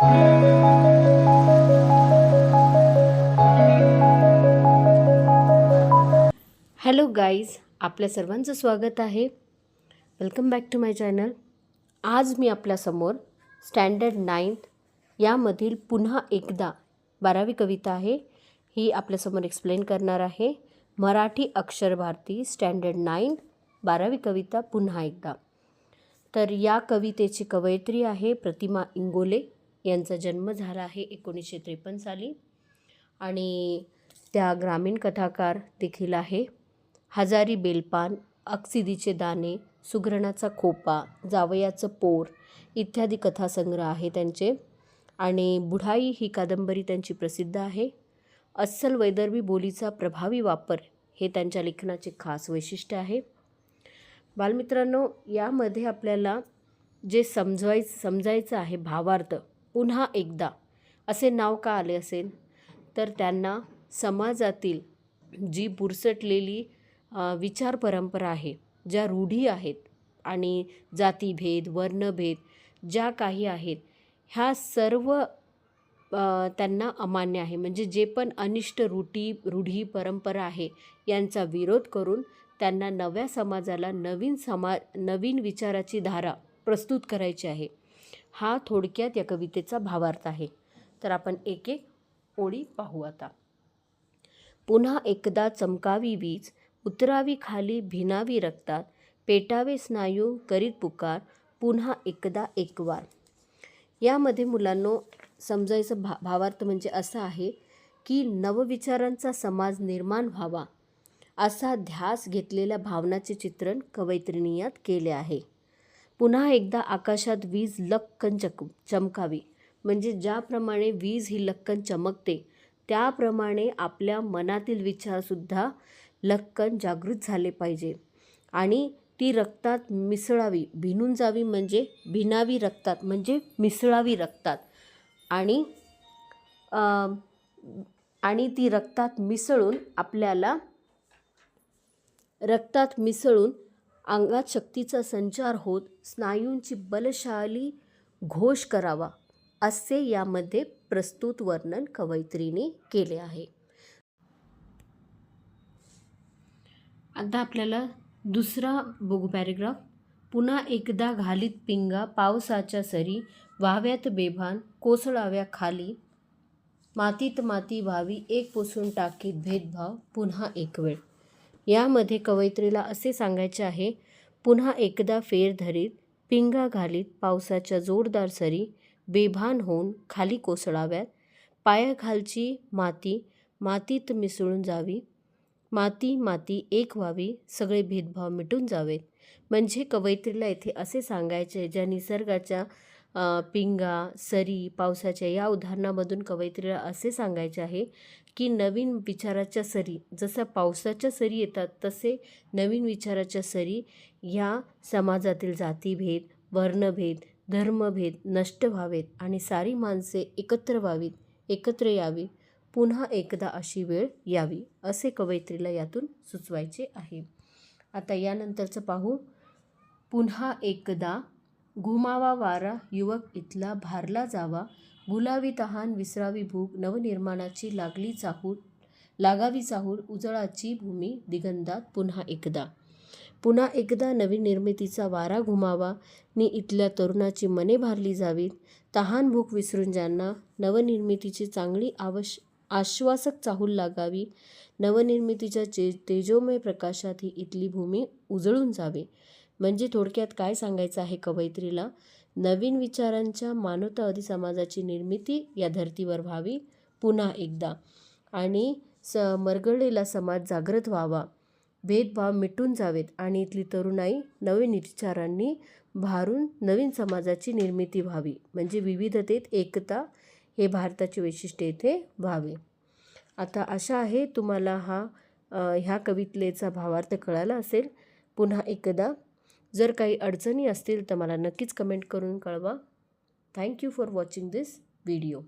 Hello guys आपल्या सर्वांचं स्वागत आहे. Welcome back to my channel आज मी आपल्यासमोर स्टँडर्ड नाईन्थ यामधील पुन्हा एकदा बारावी कविता आहे. ही आपल्यासमोर एक्सप्लेन करणार आहे. मराठी अक्षर भारती स्टँडर्ड नाईन बारावी कविता पुन्हा एकदा. तर या कवितेची कवयित्री आहे प्रतिमा इंगोले. यांचा जन्म झाला आहे एकोणीसशे त्रेपन्न साली. आणि त्या ग्रामीण कथाकार देखील आहे. हजारी बेलपान अक्सिदीचे दाणे सुग्रणाचा खोपा जावयाचं पोर इत्यादी कथासंग्रह आहे त्यांचे. आणि बुढाई ही कादंबरी त्यांची प्रसिद्ध आहे. अस्सल वैदर्भी बोलीचा प्रभावी वापर हे त्यांच्या लेखनाचे खास वैशिष्ट्य आहे. बालमित्रांनो यामध्ये आपल्याला जे समजवायचं समजायचं आहे भावार्थ पुन्हा एकदा असे नाव का आले असेल? तर त्यांना समाजातील जी बुरसटलेली विचार परंपरा आहे ज्या रूढी आहेत आणि जातीभेद वर्णभेद ज्या काही आहेत ह्या सर्व त्यांना अमान्य आहे. म्हणजे जे पण अनिष्ट रूढी रूढी परंपरा आहे यांचा विरोध करून त्यांना नव्या समाजाला नवीन समा नवीन विचाराची धारा प्रस्तुत करायची आहे. हा थोडक्यात या कवितेचा भावार्थ आहे. तर आपण एक एक ओळी पाहू आता. पुन्हा एकदा चमकावी वीज उतरावी खाली भिनावी रक्तात पेटावे स्नायू करीत पुकार पुन्हा एकदा एकवार यामध्ये मुलांनो समजायचं भा भावार्थ म्हणजे असा आहे की नवविचारांचा समाज निर्माण व्हावा असा ध्यास घेतलेल्या भावनाचे चित्रण कवयित्रिणी यात केले आहे. पुन्हा एकदा आकाशात वीज लक्कन चक चमकावी. म्हणजे ज्याप्रमाणे वीज ही लक्कन चमकते त्याप्रमाणे आपल्या मनातील विचारसुद्धा लक्कन जागृत झाले पाहिजे. आणि ती रक्तात मिसळावी. भिनून जावी म्हणजे भिनावी रक्तात म्हणजे मिसळावी रक्तात. आणि आणि ती रक्तात मिसळून आपल्याला रक्तात मिसळून अंगात शक्तीचा संचार होत स्नायूंची बलशाली घोष करावा असे यामध्ये प्रस्तुत वर्णन कवयित्रीने केले आहे. आता आपल्याला दुसरा बुक पॅरेग्राफ. पुन्हा एकदा घालीत पिंगा पावसाच्या सरी व्हाव्यात बेभान कोसळाव्या खाली. मातीत माती व्हावी एक पुसून टाकीत भेदभाव पुन्हा एक वेळ. यामध्ये कवयित्रीला असे सांगायचे आहे पुन्हा एकदा फेर धरीत पिंगा घालीत पावसाच्या जोरदार सरी बेभान होऊन खाली कोसळाव्यात पायाखालची माती मातीत मिसळून जावी माती माती एक व्हावी सगळे भेदभाव मिटून जावेत. म्हणजे कवयित्रीला येथे असे सांगायचे ज्या निसर्गाच्या पिंगा सरी पावसाच्या या उदाहरणामधून कवयित्रीला असे सांगायचे आहे की नवीन विचाराच्या सरी जसं पावसाच्या सरी येतात तसे नवीन विचाराच्या सरी ह्या समाजातील जातीभेद वर्णभेद धर्मभेद नष्ट व्हावेत आणि सारी माणसे एकत्र व्हावीत एकत्र यावी पुन्हा एकदा अशी वेळ यावी असे कवयित्रीला यातून सुचवायचे आहे. आता यानंतरचं पाहू. पुन्हा एकदा घुमावा वारा युवक इथला भारला जावा. गुलावी तहान विसरावी भूक नवनिर्माणाची लागली चाहूल लागावी चाहूल उजळाची भूमी दिगंधात पुन्हा एकदा. पुन्हा एकदा नवीन निर्मितीचा वारा घुमावा. नि इथल्या तरुणाची मने भारली जावीत. तहान भूक विसरून ज्यांना नवनिर्मितीची चांगली आवश आश्वासक चाहूल लागावी नवनिर्मितीच्या चे तेजोमय प्रकाशात ही इथली भूमी उजळून जावे. म्हणजे थोडक्यात काय सांगायचं आहे कवयित्रीला? नवीन विचारांच्या मानवतावादी समाजाची निर्मिती या धर्तीवर व्हावी पुन्हा एकदा. आणि स मरगळलेला समाज जागृत व्हावा. भेदभाव मिटून जावेत आणि इथली तरुणाई नवीन विचारांनी भारून नवीन समाजाची निर्मिती व्हावी. म्हणजे विविधतेत एकता हे भारताचे वैशिष्ट्य येथे व्हावे. आता आशा आहे तुम्हाला हा ह्या कवितेचा भावार्थ कळाला असेल. पुन्हा एकदा जर काही अडचणी असतील तर मला नक्कीच कमेंट करून कळवा. Thank you for watching this video